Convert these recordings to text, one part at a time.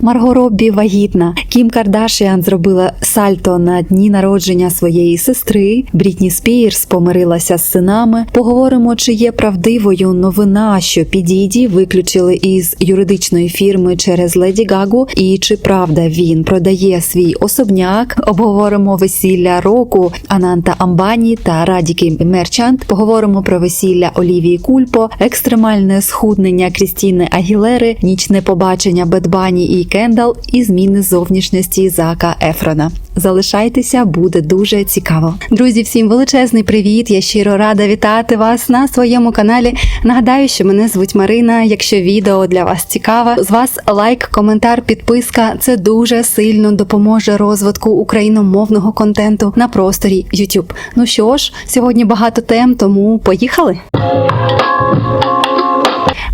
Марго Роббі вагітна. Кім Кардашіан зробила сальто на дні народження своєї сестри. Брітні Спірс помирилася з синами. Поговоримо, чи є правдивою новина, що Підіді виключили із юридичної фірми через Леді Гагу, і чи правда він продає свій особняк. Обговоримо весілля року Ананта Амбані та Радіки Мерчант. Поговоримо про весілля Олівії Кульпо, екстремальне схуднення Крістіни Агілери, нічне побачення Бедбані і Кендал і зміни зовнішності Зака Ефрона. Залишайтеся, буде дуже цікаво. Друзі, всім величезний привіт! Я щиро рада вітати вас на своєму каналі. Нагадаю, що мене звуть Марина. Якщо відео для вас цікаве, з вас лайк, коментар, підписка це дуже сильно допоможе розвитку україномовного контенту на просторі YouTube. Ну що ж, сьогодні багато тем, тому поїхали.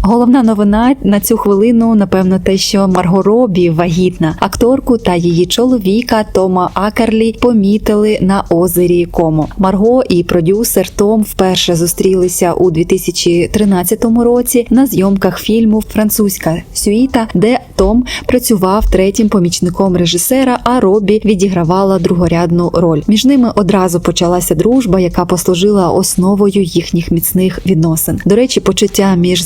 Головна новина на цю хвилину, напевно, те, що Марго Робі вагітна акторку та її чоловіка Тома Акерлі помітили на озері Комо. Марго і продюсер Том вперше зустрілися у 2013 році на зйомках фільму Французька сюїта, де Том працював третім помічником режисера, а Робі відігравала другорядну роль. Між ними одразу почалася дружба, яка послужила основою їхніх міцних відносин. До речі, почуття між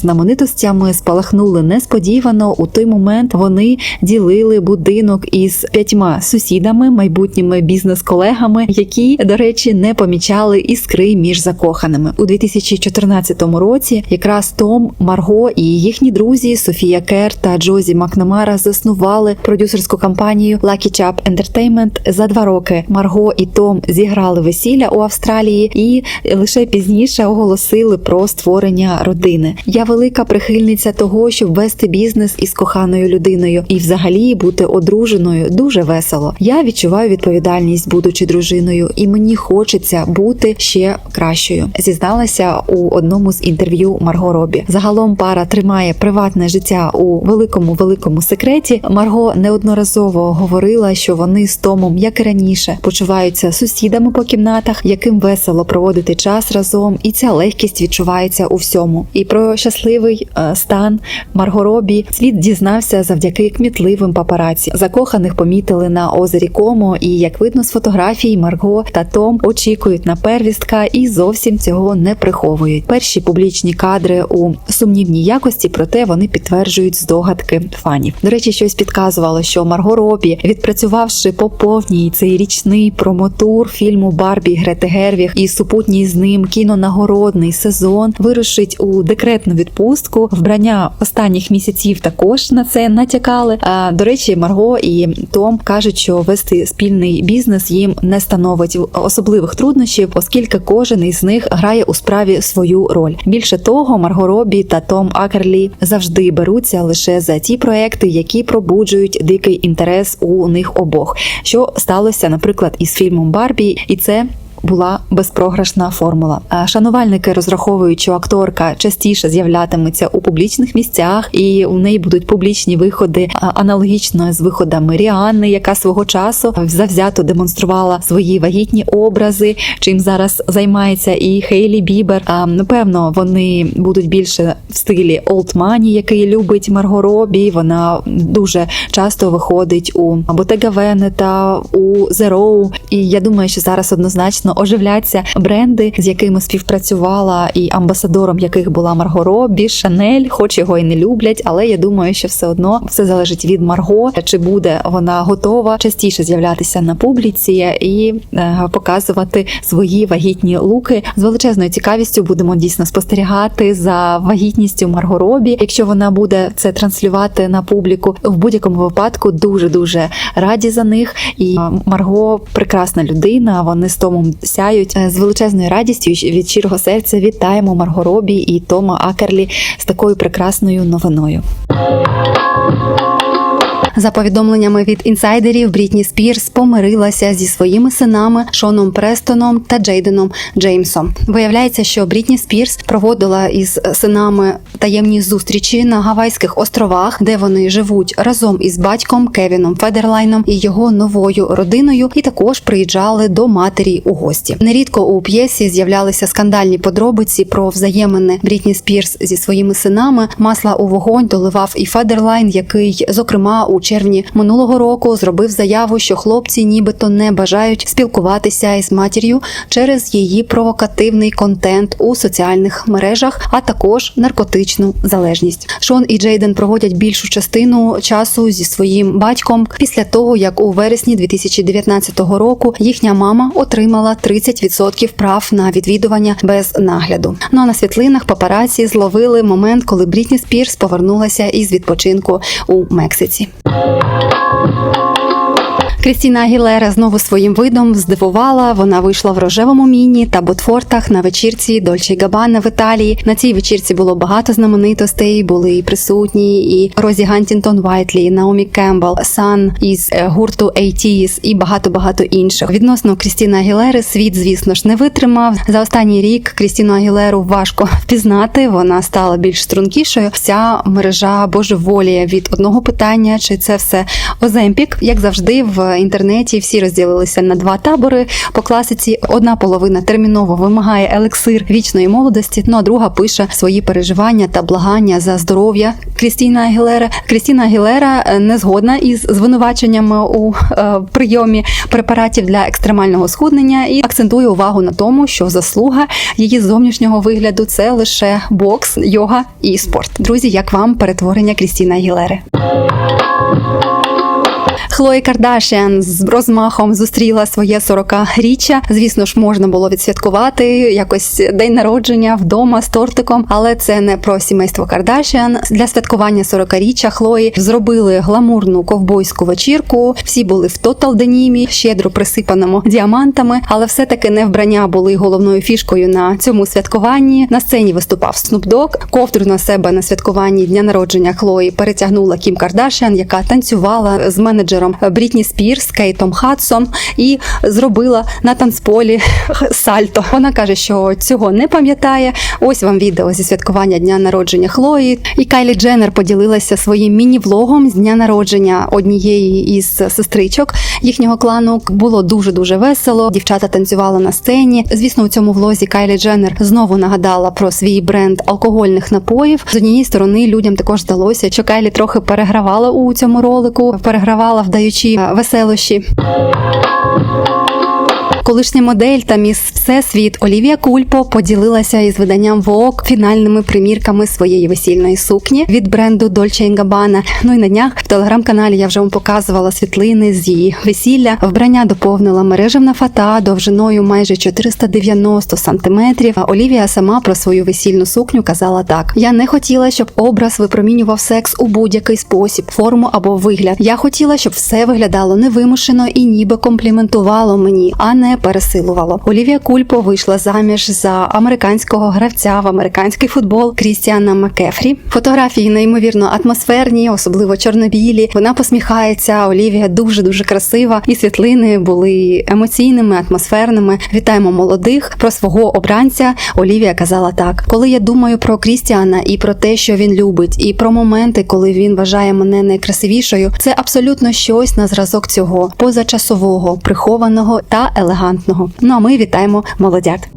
знаменитостями спалахнули несподівано. У той момент вони ділили будинок із п'ятьма сусідами, майбутніми бізнес-колегами, які, до речі, не помічали іскри між закоханими у 2014 році. Якраз Том, Марго і їхні друзі Софія Кер та Джозі Макнамара заснували продюсерську компанію Lucky Chap Entertainment. За два роки Марго і Том зіграли весілля у Австралії і лише пізніше оголосили про створення родини. Я велика прихильниця того, щоб вести бізнес із коханою людиною і, взагалі, бути одруженою дуже весело. Я відчуваю відповідальність, будучи дружиною, і мені хочеться бути ще кращою. Зізналася у одному з інтерв'ю Марго Робі. Загалом пара тримає приватне життя у великому великому секреті. Марго неодноразово говорила, що вони з Томом, як і раніше, почуваються сусідами по кімнатах, яким весело проводити час разом, і ця легкість відчувається у всьому. І про щасливий е, стан Марго Робі світ дізнався завдяки кмітливим папараці. Закоханих помітили на озері Комо, і як видно з фотографій, Марго та Том очікують на первістка і зовсім цього не приховують. Перші публічні кадри у сумнівній якості, проте вони підтверджують здогадки фанів. До речі, щось підказувало, що Марго Робі, відпрацювавши по повній цей річний промотур фільму Барбі Грети Гервіг і супутній з ним кінонагородний сезон, вирушить у декретну відпустку. Вбрання останніх місяців також на це натякали. А, до речі, Марго і Том кажуть, що вести спільний бізнес їм не становить особливих труднощів, оскільки кожен із них грає у справі свою роль. Більше того, Марго Робі та Том Акерлі завжди беруться лише за ті проекти, які пробуджують дикий інтерес у них обох. Що сталося, наприклад, із фільмом Барбі, і це. Була безпрограшна формула. Шанувальники розраховують, що акторка частіше з'являтиметься у публічних місцях, і у неї будуть публічні виходи аналогічно з виходами Ріанни, яка свого часу завзято демонструвала свої вагітні образи. Чим зараз займається і Хейлі Бібер. Напевно, вони будуть більше в стилі Money, який любить Марго Робі. Вона дуже часто виходить у Bottega Veneta, у Zero. І я думаю, що зараз однозначно оживляться бренди, з якими співпрацювала, і амбасадором яких була Марго Робі, Шанель, хоч його і не люблять, але я думаю, що все одно все залежить від Марго, чи буде вона готова частіше з'являтися на публіці і е, показувати свої вагітні луки. З величезною цікавістю будемо дійсно спостерігати за вагітністю Марго Робі. Якщо вона буде це транслювати на публіку, в будь-якому випадку дуже дуже раді за них. І е, Марго прекрасна людина. Вони з Томом сяють Е, з величезною радістю від щирого серця вітаємо Марго Робі і Тома Акерлі з такою прекрасною новиною. За повідомленнями від інсайдерів, Брітні Спірс помирилася зі своїми синами Шоном Престоном та Джейденом Джеймсом. Виявляється, що Брітні Спірс проводила із синами таємні зустрічі на Гавайських островах, де вони живуть разом із батьком Кевіном Федерлайном і його новою родиною, і також приїжджали до матері у гості. Нерідко у п'єсі з'являлися скандальні подробиці про взаємини Брітні Спірс зі своїми синами. Масла у вогонь доливав і Федерлайн, який, зокрема, у червні минулого року зробив заяву, що хлопці нібито не бажають спілкуватися із матір'ю через її провокативний контент у соціальних мережах, а також наркотичну залежність. Шон і Джейден проводять більшу частину часу зі своїм батьком після того, як у вересні 2019 року їхня мама отримала 30% прав на відвідування без нагляду. Ну а на світлинах папараці зловили момент, коли Брітні Спірс повернулася із відпочинку у Мексиці. Música Крістіна Агілера знову своїм видом здивувала. Вона вийшла в рожевому міні та ботфортах на вечірці Дольче Габана в Італії. На цій вечірці було багато знаменитостей. Були і присутні і Розі Гантінтон Вайтлі, Наомі Кембл, Сан із е, гурту ATEEZ і багато багато інших. Відносно Крістіни Агілери світ, звісно ж, не витримав. За останній рік Крістіну Агілеру важко впізнати. Вона стала більш стрункішою. Вся мережа божеволіє від одного питання, чи це все Оземпік, як завжди, в інтернеті всі розділилися на два табори. По класиці одна половина терміново вимагає елексир вічної молодості, ну а друга пише свої переживання та благання за здоров'я Крістіна Агілера. Крістіна Агілера е, не згодна із звинуваченнями у е, прийомі препаратів для екстремального схуднення і акцентує увагу на тому, що заслуга її зовнішнього вигляду це лише бокс, йога і спорт. Друзі, як вам перетворення Крістіна Агілери? Хлої Кардашіан з розмахом зустріла своє 40-річчя. Звісно ж, можна було відсвяткувати якось день народження вдома з тортиком, але це не про сімейство Кардашіан. Для святкування 40-річчя Хлої зробили гламурну ковбойську вечірку. Всі були в тотал-денімі, щедро присипаному діамантами, але все-таки не вбрання були головною фішкою на цьому святкуванні. На сцені виступав Dogg. Ковдру на себе на святкуванні дня народження Хлої перетягнула Кім Кардашіан, яка танцювала з менеджером Брітні Спірс, Кейтом Хадсон і зробила на танцполі сальто. Вона каже, що цього не пам'ятає. Ось вам відео зі святкування дня народження Хлої. І Кайлі Дженнер поділилася своїм міні-влогом з дня народження однієї із сестричок їхнього клану. Було дуже дуже весело. Дівчата танцювали на сцені. Звісно, у цьому влозі Кайлі Дженнер знову нагадала про свій бренд алкогольних напоїв. З однієї сторони людям також здалося, що Кайлі трохи перегравала у цьому ролику, перегравала, вдаючи е, веселощі. Колишня модель та міс Всесвіт Олівія Кульпо поділилася із виданням Vogue фінальними примірками своєї весільної сукні від бренду Dolce Gabbana. Ну і на днях в телеграм-каналі я вже вам показувала світлини з її весілля. Вбрання доповнила мережевна фата довжиною майже 490 сантиметрів. А Олівія сама про свою весільну сукню казала так: я не хотіла, щоб образ випромінював секс у будь-який спосіб, форму або вигляд. Я хотіла, щоб все виглядало невимушено і ніби компліментувало мені, а пересилувало. Олівія Кульпо вийшла заміж за американського гравця в американський футбол Крістіана Макефрі. Фотографії неймовірно атмосферні, особливо чорнобілі. Вона посміхається. Олівія дуже дуже красива, і світлини були емоційними, атмосферними. Вітаємо молодих про свого обранця. Олівія казала так: коли я думаю про Крістіана і про те, що він любить, і про моменти, коли він вважає мене найкрасивішою, це абсолютно щось на зразок цього позачасового, прихованого та елегантного. Ну а ми вітаємо молодят.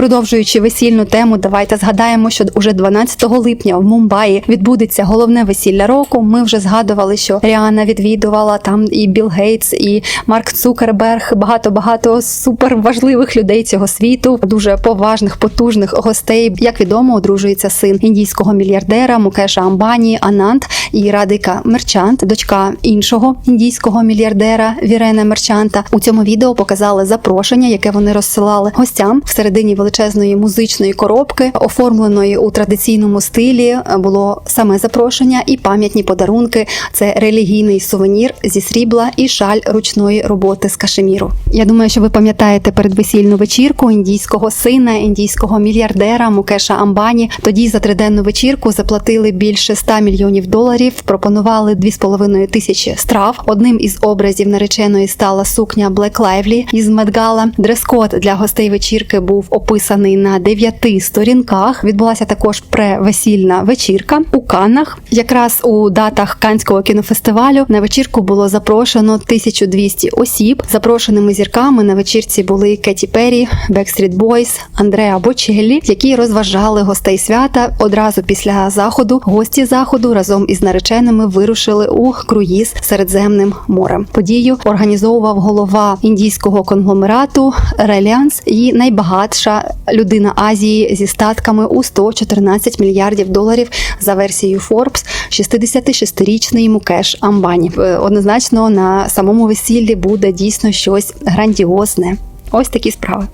Продовжуючи весільну тему, давайте згадаємо, що уже 12 липня в Мумбаї відбудеться головне весілля року. Ми вже згадували, що Ріана відвідувала там і Білл Гейтс, і Марк Цукерберг, багато багато суперважливих людей цього світу, дуже поважних, потужних гостей. Як відомо, одружується син індійського мільярдера Мукеша Амбані Анант і Радика Мерчант, дочка іншого індійського мільярдера Вірена Мерчанта. У цьому відео показали запрошення, яке вони розсилали гостям всередині величезної музичної коробки, оформленої у традиційному стилі. Було саме запрошення і пам'ятні подарунки. Це релігійний сувенір зі срібла і шаль ручної роботи з кашеміру. Я думаю, що ви пам'ятаєте передвесільну вечірку індійського сина, індійського мільярдера Мукеша Амбані. Тоді за триденну вечірку заплатили більше 100 мільйонів доларів. Пропонували 2,5 тисячі страв. Одним із образів нареченої стала сукня Black Lively із Медгала. Дрес-код для гостей вечірки був описаний написаний на дев'яти сторінках. Відбулася також превесільна вечірка у Каннах. Якраз у датах Канського кінофестивалю на вечірку було запрошено 1200 осіб. Запрошеними зірками на вечірці були Кеті Перрі, Backstreet Boys, Андреа Бочеллі, які розважали гостей свята. Одразу після заходу гості заходу разом із нареченими вирушили у круїз Середземним морем. Подію організовував голова індійського конгломерату Reliance і найбагатша людина Азії зі статками у 114 мільярдів доларів за версією Forbes, 66-річний Мукеш Амбані. Е, Однозначно на самому весіллі буде дійсно щось грандіозне. Ось такі справи.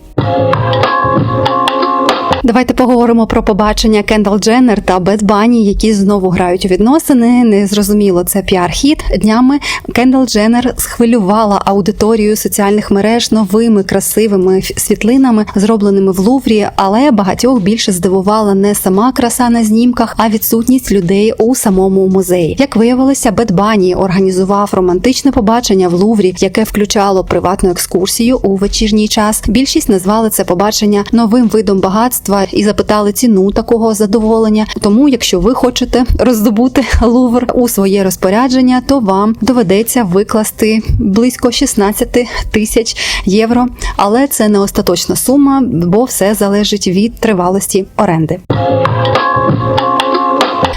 Давайте поговоримо про побачення Кендал Дженнер та Бет Банні, які знову грають у відносини. Незрозуміло, це піар-хід. Днями Кендал Дженнер схвилювала аудиторію соціальних мереж новими красивими світлинами, зробленими в Луврі, але багатьох більше здивувала не сама краса на знімках, а відсутність людей у самому музеї. Як виявилося, Бет Банні організував романтичне побачення в Луврі, яке включало приватну екскурсію у вечірній час. Більшість назвали це побачення новим видом багатства і запитали ціну такого задоволення. Тому, якщо ви хочете роздобути Лувр у своє розпорядження, то вам доведеться викласти близько 16 тисяч євро. Але це не остаточна сума, бо все залежить від тривалості оренди.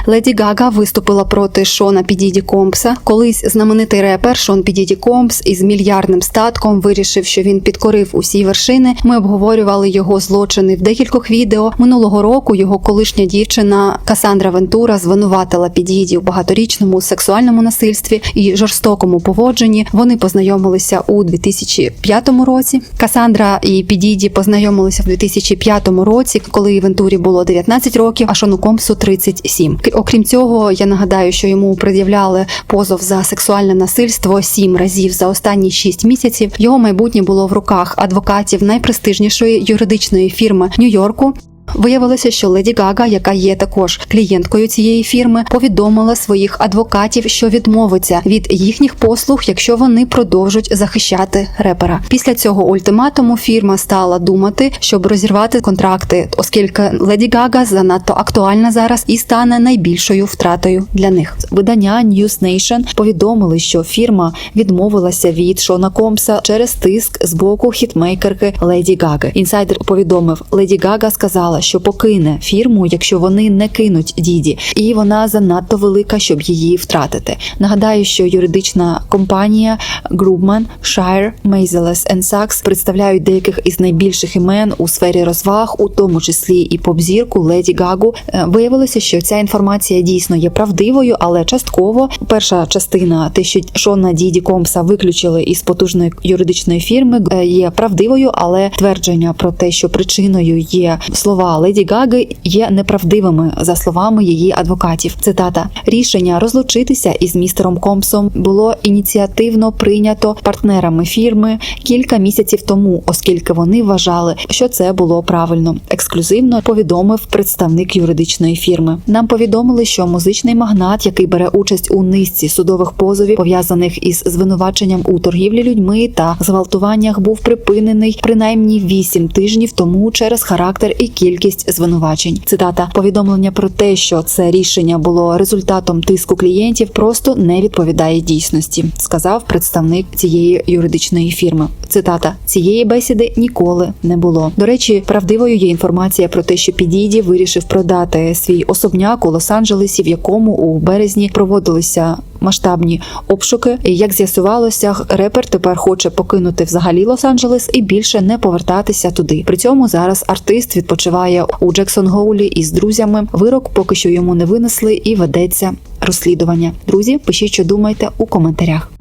Леді Гага виступила проти Шона Підіді Компса. Колись знаменитий репер Шон Підіді Компс із мільярдним статком вирішив, що він підкорив усі вершини. Ми обговорювали його злочини в декількох відео. Минулого року його колишня дівчина Касандра Вентура звинуватила Підіді у багаторічному сексуальному насильстві і жорстокому поводженні. Вони познайомилися у 2005 році. Касандра і Підіді познайомилися в 2005 році, коли Вентурі було 19 років, а Шону Компсу 37. Окрім цього, я нагадаю, що йому пред'являли позов за сексуальне насильство сім разів за останні шість місяців. Його майбутнє було в руках адвокатів найпрестижнішої юридичної фірми Нью-Йорку. Виявилося, що Леді Гага, яка є також клієнткою цієї фірми, повідомила своїх адвокатів, що відмовиться від їхніх послуг, якщо вони продовжать захищати репера. Після цього ультиматуму фірма стала думати, щоб розірвати контракти, оскільки Леді Гага занадто актуальна зараз і стане найбільшою втратою для них. Видання News Nation повідомили, що фірма відмовилася від Шона Комса через тиск з боку хітмейкерки Леді Гаги. Інсайдер повідомив, Леді Гага сказала, що покине фірму, якщо вони не кинуть діді, і вона занадто велика, щоб її втратити. Нагадаю, що юридична компанія Grubman, Shire, Mazeles Sachs представляють деяких із найбільших імен у сфері розваг, у тому числі і поп-зірку Леді Гагу. Е, Виявилося, що ця інформація дійсно є правдивою, але частково перша частина, те, що Шона Діді Компса виключили із потужної юридичної фірми, е, є правдивою, але твердження про те, що причиною є слова Леді Гаги, є неправдивими за словами її адвокатів. Цитата: рішення розлучитися із містером Компсом було ініціативно прийнято партнерами фірми кілька місяців тому, оскільки вони вважали, що це було правильно. Ексклюзивно повідомив представник юридичної фірми. Нам повідомили, що музичний магнат, який бере участь у низці судових позовів, пов'язаних із звинуваченням у торгівлі людьми та зґвалтуваннях, був припинений принаймні вісім тижнів тому через характер і кількість звинувачень. Цитата повідомлення про те, що це рішення було результатом тиску клієнтів, просто не відповідає дійсності, сказав представник цієї юридичної фірми. Цитата цієї бесіди ніколи не було. До речі, правдивою є інформація про те, що Підіді вирішив продати свій особняк у Лос-Анджелесі, в якому у березні проводилися масштабні обшуки. Як з'ясувалося, репер тепер хоче покинути взагалі Лос-Анджелес і більше не повертатися туди. При цьому зараз артист відпочиває у Джексон Гоулі із друзями. Вирок поки що йому не винесли і ведеться розслідування. Друзі, пишіть, що думаєте у коментарях.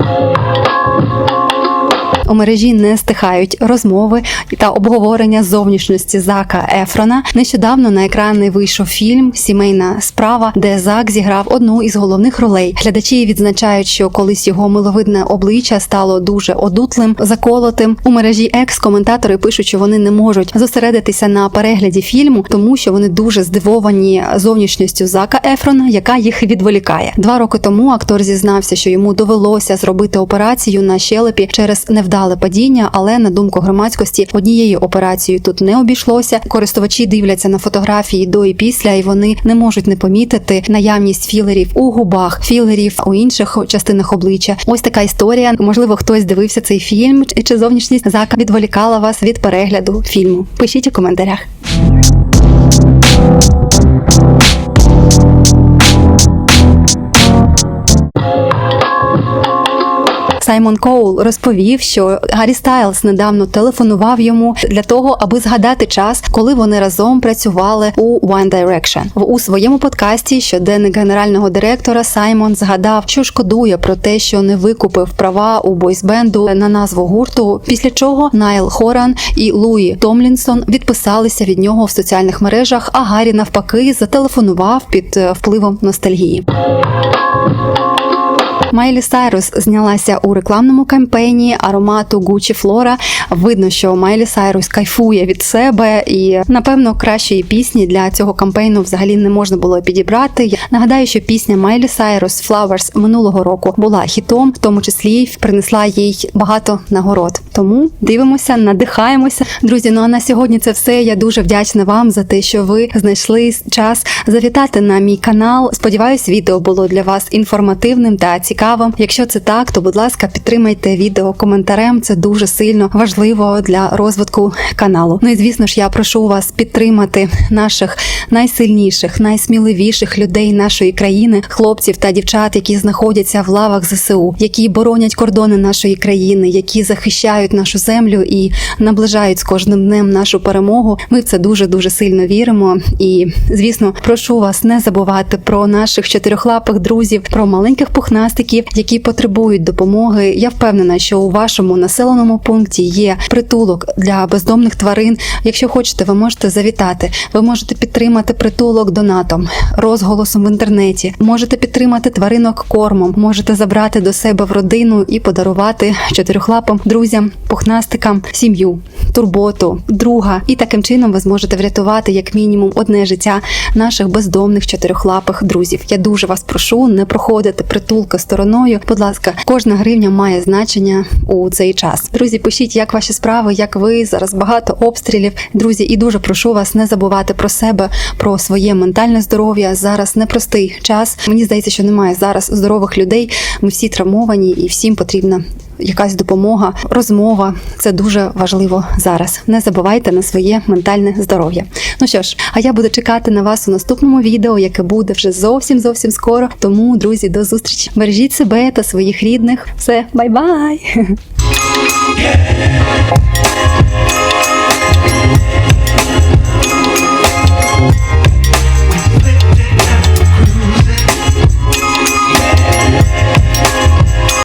У мережі не стихають розмови та обговорення зовнішності Зака Ефрона. Нещодавно на екрани вийшов фільм Сімейна справа, де Зак зіграв одну із головних ролей. Глядачі відзначають, що колись його миловидне обличчя стало дуже одутлим, заколотим. У мережі екс коментатори пишуть, що вони не можуть зосередитися на перегляді фільму, тому що вони дуже здивовані зовнішністю Зака Ефрона, яка їх відволікає. Два роки тому актор зізнався, що йому довелося зробити операцію на щелепі через невдалу вдале падіння, але на думку громадськості однією операцією тут не обійшлося. Користувачі дивляться на фотографії до і після, і вони не можуть не помітити наявність філерів у губах, філерів у інших частинах обличчя. Ось така історія. Можливо, хтось дивився цей фільм, чи зовнішність зака відволікала вас від перегляду фільму. Пишіть у коментарях. Саймон Коул розповів, що Гаррі Стайлз недавно телефонував йому для того, аби згадати час, коли вони разом працювали у One Direction. У своєму подкасті щоденник генерального директора Саймон згадав, що шкодує про те, що не викупив права у бойсбенду на назву гурту. Після чого Найл Хоран і Луї Томлінсон відписалися від нього в соціальних мережах. А Гаррі навпаки зателефонував під е, впливом ностальгії. Майлі Сайрус знялася у рекламному кампейні аромату Gucci Flora. Видно, що Майлі Сайрус кайфує від себе, і напевно кращої пісні для цього кампейну взагалі не можна було підібрати. Нагадаю, що пісня Майлі Сайрус Flowers минулого року була хітом, в тому числі принесла їй багато нагород. Тому дивимося, надихаємося. Друзі, ну а на сьогодні це все. Я дуже вдячна вам за те, що ви знайшли час завітати на мій канал. Сподіваюсь, відео було для вас інформативним та цікавим. Якщо це так, то будь ласка, підтримайте відео коментарем. Це дуже сильно важливо для розвитку каналу. Ну і звісно ж, я прошу вас підтримати наших найсильніших, найсміливіших людей нашої країни, хлопців та дівчат, які знаходяться в лавах ЗСУ, які боронять кордони нашої країни, які захищають нашу землю і наближають з кожним днем нашу перемогу. Ми в це дуже дуже сильно віримо. І звісно, прошу вас не забувати про наших чотирьохлапих друзів, про маленьких пухнастиків, які потребують допомоги. Я впевнена, що у вашому населеному пункті є притулок для бездомних тварин. Якщо хочете, ви можете завітати. Ви можете підтримати притулок донатом, розголосом в інтернеті. Можете підтримати тваринок кормом, можете забрати до себе в родину і подарувати чотирьохлапим друзям, пухнастикам, сім'ю, турботу, друга. І таким чином ви зможете врятувати як мінімум одне життя наших бездомних чотирьохлапих друзів. Я дуже вас прошу не проходити притулки стороною. Будь ласка, кожна гривня має значення у цей час. Друзі, пишіть, як ваші справи, як ви зараз багато обстрілів. Друзі, і дуже прошу вас не забувати про себе, про своє ментальне здоров'я. Зараз непростий час. Мені здається, що немає зараз здорових людей. Ми всі травмовані, і всім потрібна якась допомога, розмова. Це дуже важливо зараз. Не забувайте на своє ментальне здоров'я. Ну що ж, а я буду чекати на вас у наступному відео, яке буде вже зовсім зовсім скоро. Тому, друзі, до зустрічі. Бережіть себе та своїх рідних. Все, бай-бай!